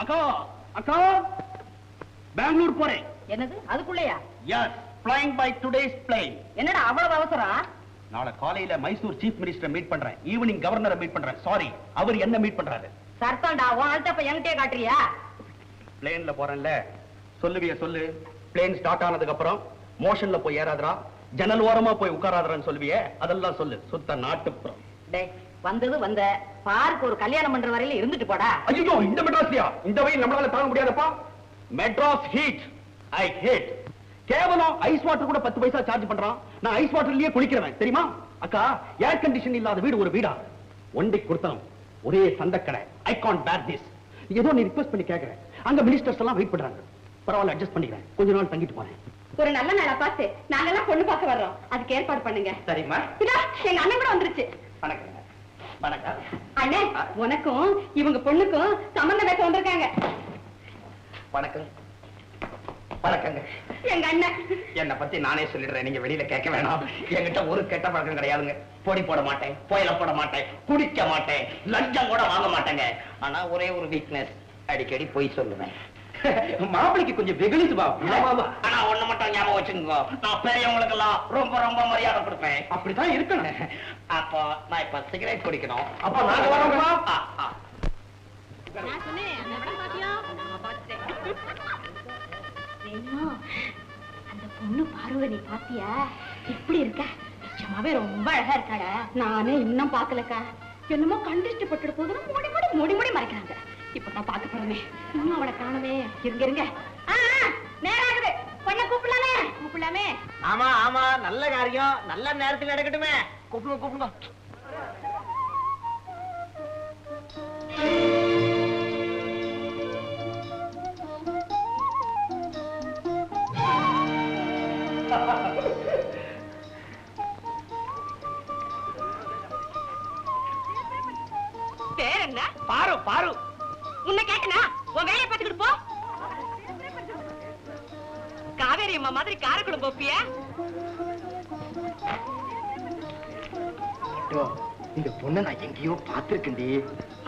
அக்கா அக்கா பெங்களூர் போறேன். என்னது? அதுக்குள்ளயா? Yes flying by today's plane. என்னடா அவ்வளவு அவசரம் நாளை காலையில மைசூர் சீஃப் மினிஸ்டர் மீட் பண்றேன். ஈவினிங் கவர்னரை மீட் பண்றேன். சாரி அவர் என்ன மீட் பண்றாரு? சர்த்தம்டா உன் அல்டப்ப என்கிட்டயே காட்டுறியா? பிளேன்ல போறேன்ல. சொல்லுவிய சொல்லு. பிளேன் ஸ்டார்ட் ஆனதுக்கு அப்புறம் மோஷன்ல போய் ஏறாதடா. ஜன்னல் ஓரமா போய் உட்காராதரான்னு சொல்லுவியே. அதெல்லாம் சொல்லு. சுத்த நாட்டுப்புறம். டேய் வந்தது வந்த பார்க்கு ஒரு கல்யாணம் பண்ற வரையில இருந்துட்டு போடா. ஐயோ இந்த மெட்ராஸ்லயா? இந்த வெயில் நம்மளால தாங்க முடியாதப்பா. மெட்ராஸ் ஹீட் ஐ ஹேட் கேவலம் ஐஸ் வாட்டர் கூட பத்து பைசா சார்ஜ் பண்றான். நான் ஐஸ் வாட்டர்லயே குளிக்கிறவன் தெரியுமா? அக்கா ஏர் கண்டிஷன் இல்லாத வீடு ஒரு வீடா? ஒன்றை கொடுத்தனும் ஒரே சந்தக்கடை. ஐ கான் பேர் திஸ் ஏதோ நீ ரிக்வெஸ்ட் பண்ணி கேக்குறேன் அங்க மினிஸ்டர்ஸ் எல்லாம் வெயிட் பண்றாங்க. பரவாயில்ல அட்ஜஸ்ட் பண்ணிக்கிறேன். கொஞ்ச நாள் தங்கிட்டு போறேன். ஒரு நல்ல நாளா பார்த்து நாங்கெல்லாம் பொண்ணு பார்க்க வர்றோம். அதுக்கு ஏற்பாடு பண்ணுங்க. சரிம்மா. இதோ, எங்க அண்ணன் கூட வந்துருச்சு. வணக்கம் வணக்கம். அண்ணே உனக்கும் இவங்க பொண்ணுக்கும் சம்பந்தம் பேச வந்திருக்காங்க. வணக்கம். வணக்கங்க. எங்க அண்ணன் என்ன பத்தி நானே சொல்லிடுறேன். நீங்க வெளியில கேட்க வேணாம். என்கிட்ட ஒரு கெட்ட பழக்கம் கிடையாதுங்க. பொடி போட மாட்டேன் புயல போட மாட்டேன் குடிக்க மாட்டேன் லஞ்சம் கூட வாங்க மாட்டேங்க. ஆனா ஒரே ஒரு வீக்னஸ் அடிக்கடி பொய் சொல்லுவேன். மாப்பிளைக்கு கொஞ்சம் ஆனா ஒண்ணு மட்டும் ஞாபகம் வச்சுக்கோங்க. நான் பெரியவங்களுக்கு எல்லாம் ரொம்ப ரொம்ப மரியாதை கொடுப்பேன். அப்படித்தான் இருக்கணும். அப்போ நான் இப்ப சிகரெட் குடிக்கணும். அப்ப நாங்க அந்த பொண்ணு பார்வதி நீ பாத்தியா? எப்படி இருக்க? நிஜமாவே ரொம்ப அழகா இருக்காடா நானே இன்னும் பாக்கலக்கா என்னமோ கண்டிஷ்ட பட்டுட போதும் மூடி மூடி மூடி மூடி மறைக்கிறாங்க. இப்பதான் பார்க்க போறமே இன்னும் அவளை காணமே. இருங்க இருங்க. நேராகுது. பொண்ண நேரம் கூப்பிடலாமே. கூப்பிடலாமே. ஆமா ஆமா. நல்ல காரியம். நல்ல நேரத்தில் நடக்கட்டுமே. கூப்பிடுங்க கூப்பிடுங்க. காவேரி அம்மா மாதிரி காரக்குளம் போப்பியா? இந்த பொண்ணை நான் எங்கேயோ பார்த்திருக்கேன்டி.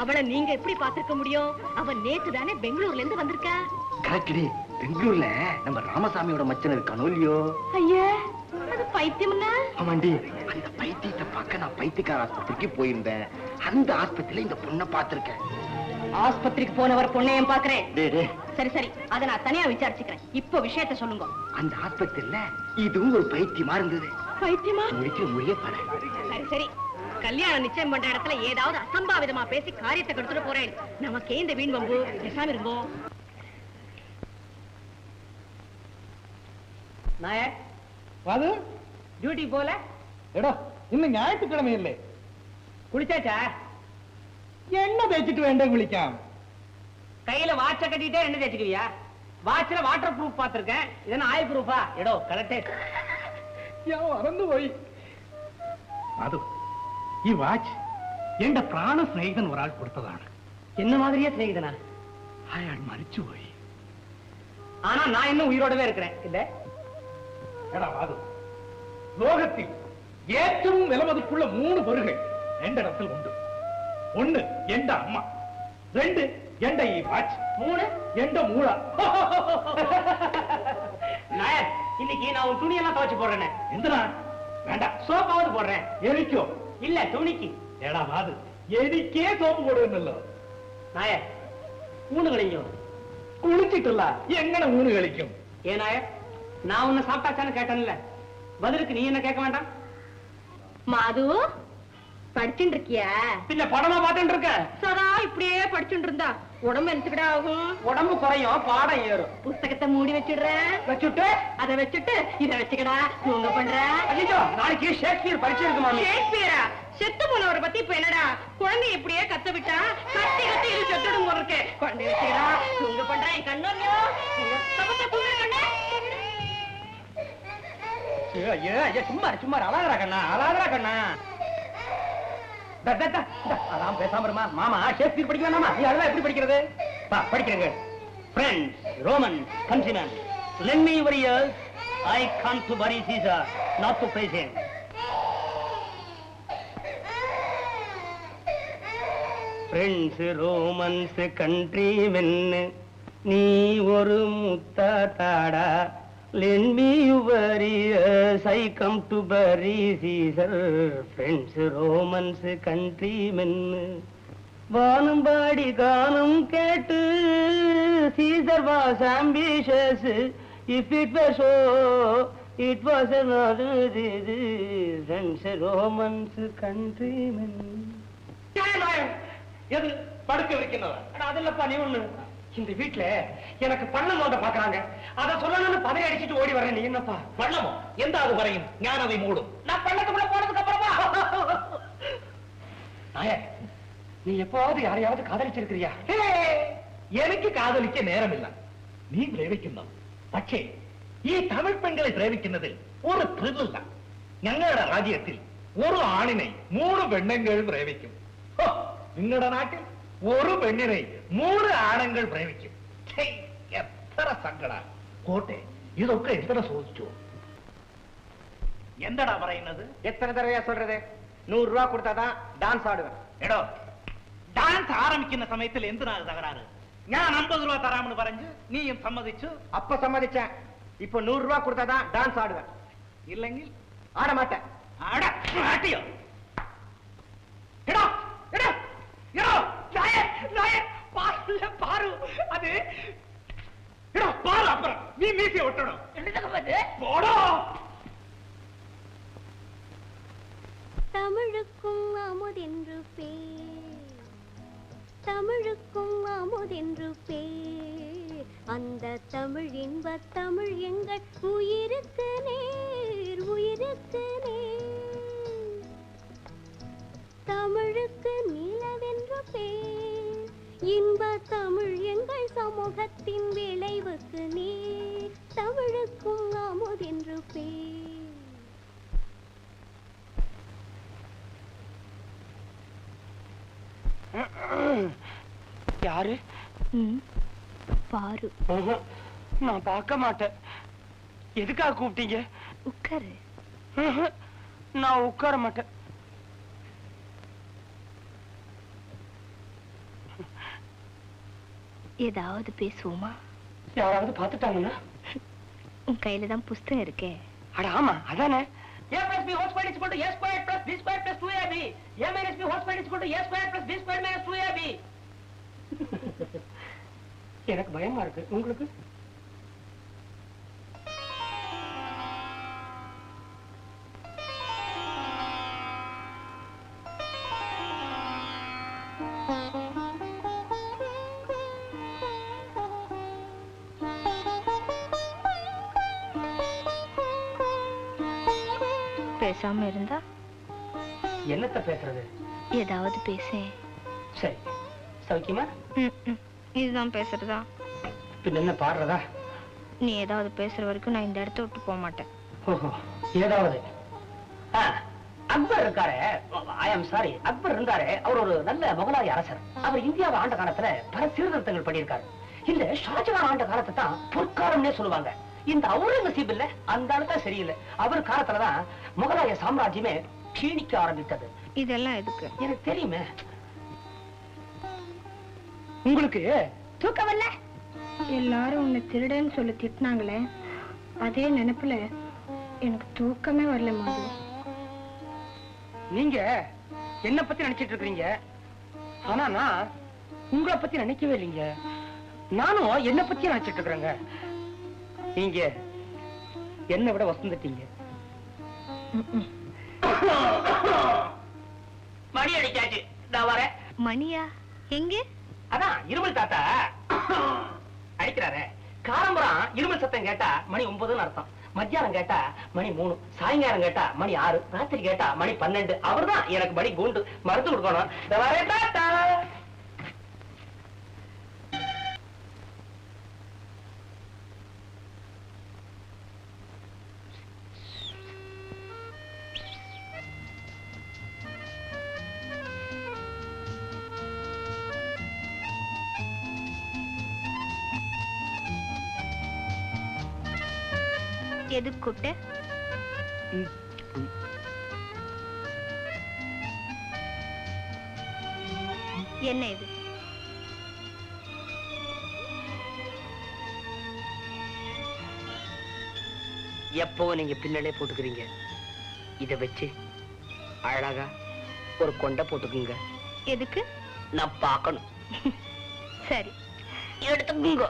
அவளை நீங்க எப்படி பாத்துக்க முடியும்? அவ நேத்து தானே பெங்களூர்ல இருந்து வந்திருக்கா. கரெக்டி பெங்களூர்ல நம்ம ராமசாமியோட மச்சன் இருக்கானோ இல்லையோ? ஐயா அது பைத்தியம்னா? ஆமாண்டி அந்த பைத்தியத்தை பார்க்க நான் பைத்தியக்கார ஆஸ்பத்திரிக்கு போயிருந்தேன். அந்த ஆஸ்பத்திரியில இந்த பொண்ணை பார்த்திருக்கேன். ஆஸ்பத்திரிக்கு போனவர் பொண்ணையும் பாக்குறேன் சரி சரி அதை நான் தனியா விசாரிச்சுக்கிறேன். இப்போ விஷயத்த சொல்லுங்க. அந்த ஆஸ்பத்திரியில இதுவும் ஒரு பைத்தியமா இருந்தது. பைத்தியமா? முடிக்கிற மொழியே பாரு சரி சரி. கல்யாணம் நிச்சயம் பண்ற இடத்துல ஏதாவது அசம்பாவிதமா பேசி காரியத்தை கெடுத்துட்டு போறேன். நமக்கே இந்த வீண் வம்பு பேசாம இருங்கோ. நாயர் அது டியூட்டி போல? எடோ இன்னும் ஞாயிற்றுக்கிழமை இல்லை. குளிச்சாச்சா? என்ன தேய்ச்சிட்டு வேண்டாம் குளிக்காம? கையில வாட்ச கட்டிட்டே என்ன தேய்ச்சிக்குவியா? வாட்ச்ல வாட்டர் ப்ரூஃப் பார்த்திருக்கேன் இதென்ன ஆயில் ப்ரூஃபா எடோ கரெக்டே ഞാൻ മറന്നു പോയി അത് ഈ വാച്ച് എന്റെ പ്രാണ സ്നേഹിതൻ ഒരാൾ കൊടുത്തതാണ് என்ன மாதிரியே சிநேகிதனா അയാൾ മരിച്ചുപോയി ஆனா நான் இன்னும் உயிரோடவே இருக்கிறேன் இல்ல എടാ വാതു ലോകത്തിൽ ഏറ്റവും വിലമതിപ്പുള്ള മൂന്ന് പൊരുകൾ എന്റെ ഇടത്തിൽ ഉണ്ട് ഒന്ന് എന്റെ അമ്മ രണ്ട് எண்ட ஈ பாச் மூணு. எண்ட மூளா. நாயர் இன்னைக்கு நான் உன் துணியெல்லாம் துவைச்சு போடுறேன். எந்தனா வேண்டா. சோப்பாவது போடுறேன். எரிக்கோ. இல்லை துணிக்கு. எடா மாது எரிக்கே சோப்பு போடுவேன்ல நாயர் ஊனு கழிக்கும் குளிச்சிட்டுல எங்கன ஊனு கழிக்கும் ஏ நாயர் நான் உன்னை சாப்பிட்டாச்சான்னு கேட்டேன்ல. பதிலுக்கு நீ என்ன கேட்க வேண்டாம்? மாது படிச்சுட்டு இருக்கியா? பின்ன படமா பார்த்துட்டு இருக்க. இப்படியே படிச்சுட்டு இருந்தா உடம்பு என்னத்துக்கிட்ட ஆகும்? உடம்பு குறையும் பாடம் ஏறும். புஸ்தகத்தை மூடி வச்சிடுறேன் வச்சுட்டு? அதை வச்சுட்டு இதை வச்சுக்கடா. தூங்க பண்ற? ஐயோ நாளைக்கு ஷேக்ஸ்பியர் பரிச்சை ஷேக்ஸ்பியரா? செத்து போனவரை பத்தி இப்ப என்னடா? குழந்தை இப்படியே கத்த விட்டா கத்தி கத்தி இது செத்துடும் போல இருக்கு. குழந்தை வச்சுக்கடா. தூங்க பண்றேன் என் கண்ணோரியா சும்மா சும்மா இரு. அழாதடா கண்ணா அழாதடா கண்ணா. அதான் பேசாம இருமா. மாமா ஷேக்ஸ்பியர் படிக்க வேணாமா? நீ அழகா எப்படி படிக்கிறது? பா படிக்கிறேங்க. Friends Roman countrymen lend me your ears I come to bury Caesar not to praise him friends Romans country மென்னு நீ ஒரு முத்தா lend me your I come to bury Caesar friends Romans country வானம் வானம்பாடி கானம் கேட்டு Caesar was ambitious if it was so it was இது friends Romans country men எது படுக்க வைக்கிறதா அதில்லப்பா நீ ஒன்று இந்த வீட்டுல எனக்கு பள்ளம் நோண்ட பாக்குறாங்க அத சொல்லணும்னு பதவி அடிச்சிட்டு ஓடி வரேன் நீ என்னப்பா பள்ளமோ எந்த அது வரையும் ஞானதை மூடும் நான் பள்ளத்துக்குள்ள போனதுக்கு அப்புறமா நாயக் நீ எப்பவாவது யாரையாவது காதலிச்சிருக்கிறியா ഹേ, എനിക്ക് കാതലിക്ക് നേരമില്ല നീ പ്രേമിക്കുന്നു പക്ഷേ ഈ തമിഴ് പെൺകളെ പ്രേമിക്കുന്നതിൽ ഒരു ത്രില്ലില്ല ഞങ്ങളുടെ രാജ്യത്തിൽ ഒരു ആണിനെ മൂന്ന് പെണ്ണുങ്ങൾ പ്രേമിക്കും ഹോ, നിങ്ങളുടെ നാട്ടിൽ ഒരു പെണ്ണിനെ മൂന്ന് ആണുങ്ങൾ പ്രേമിക്കും ഛേ, എത്ര സങ്കട കോട്ടെ ഇതൊക്കെ എത്ര സൂചിച്ചു എന്തടാ പറയുന്നത് எத்தனை தடவையா சொல்றது நூறு ரூபா கொடுத்தாதான் டான்ஸ் ஆடுவேன் എടോ ഡാൻസ് ആരംഭിക്കുന്ന സമയത്തിൽ എന്തിനാണ് തകരാറ് ഞാൻ അമ്പത് രൂപ തരാമെന്ന് പറഞ്ഞ് നീയും സമ്മതിച്ചു அப்ப சம்மதிச்சேன் இப்போ நூறு ரூபா கொடுத்தாதான் டான்ஸ் ஆடுவேன் ഇല്ലെങ്കിൽ ஆட மாட்டேன் ആട, ആട്ടിയോ? എടോ, എടോ, എടോ, பாரு. அது பாரு அப்புறம். நீ மீசிய ஒட்டணும். போடா. தமிழுக்கும் அமுதென்று பேர். தமிழுக்கும் அமுதென்று பேர். அந்த தமிழ் இன்ப தமிழ் எங்கள் உயிருக்கு நேர் உயிருக்கு நேர். தமிழுக்கு நிலவென்று பேர். இன்ப தமிழ் எங்கள் சமூகத்தின் விளைவுக்கு நேர். தமிழுக்கும் அமுதென்று பேர் யாரு? பாரு. நான் பார்க்க மாட்டேன். எதுக்காக கூப்பிட்டீங்க? உட்காரு. நான் உட்கார மாட்டேன். ஏதாவது பேசுவோமா யாராவது பார்த்துட்டாங்கன்னா உன் கையில தான் புஸ்தகம் இருக்கே அட ஆமா அதானே A plus B whole squared is equal to A squared plus B squared plus 2AB. A minus B whole squared is equal to A squared plus B squared minus 2AB. எனக்கு பயமா இருக்கு உங்களுக்கு பேசாம இருந்தா? என்னத்த பேசுறது? ஏதாவது பேசேன். சரி. சௌக்கியமா? இதுதான் பேசுறதா? பின்ன என்ன பாடுறதா? நீ ஏதாவது பேசுற வரைக்கும் நான் இந்த இடத்த விட்டு போக மாட்டேன். ஓஹோ ஏதாவது. அக்பர் இருக்காரு. ஐ அம் சாரி அக்பர் இருந்தாரு. அவர் ஒரு நல்ல முகலாய அரசர். அவர் இந்தியாவை ஆண்ட காலத்துல பல சீர்திருத்தங்கள் பண்ணியிருக்காரு. இந்த ஷாஜகான் ஆண்ட காலத்தை தான் பொற்காலம்னே சொல்லுவாங்க. இந்த அவுரங்கசீப் இல்ல அந்த ஆளு தான் சரியில்லை. அவர் காலத்துலதான் முகலாய சாம்ராஜ்யமே க்ஷீணிக்க ஆரம்பித்தது. இதெல்லாம் எதுக்கு? எனக்கு தெரியுமே. உங்களுக்கு தூக்கம் வரல? எல்லாரும் உன்னை திருடன்னு சொல்லி திட்டினாங்களே. அதே நினைப்புல எனக்கு தூக்கமே வரல மாது. நீங்க என்ன பத்தி நினைச்சிட்டு இருக்கீங்க ஆனா நான் உங்களை பத்தி நினைக்கவே இல்லைங்க. நானும் என்ன பத்தி நினைச்சிட்டு இருக்கிறேங்க. நீங்க என்னை விட வசந்துட்டீங்க. மணி அடிக்காச்சு நான் வரேன். மணியா? எங்க? அதான் இருமல் தாத்தா. அடிக்கிறாரே. காரம்பரம் இருமல் சத்தம் கேட்டா மணி ஒன்பதுன்னு அர்த்தம். மத்தியானம் கேட்டா மணி மூணு. சாயங்காலம் கேட்டா மணி ஆறு. ராத்திரி கேட்டா மணி பன்னெண்டு. அவர்தான் எனக்கு மணி கூண்டு. மருந்து கொடுக்கணும். எதுக்கு கூப்பிட்ட? என்ன இது? எப்பவும் நீங்க பின்னலே போட்டுக்கிறீங்க. இத வச்சு அழகா ஒரு கொண்டை போட்டுக்குங்க. எதுக்கு? நான் பார்க்கணும். சரி. எடுத்துக்குங்க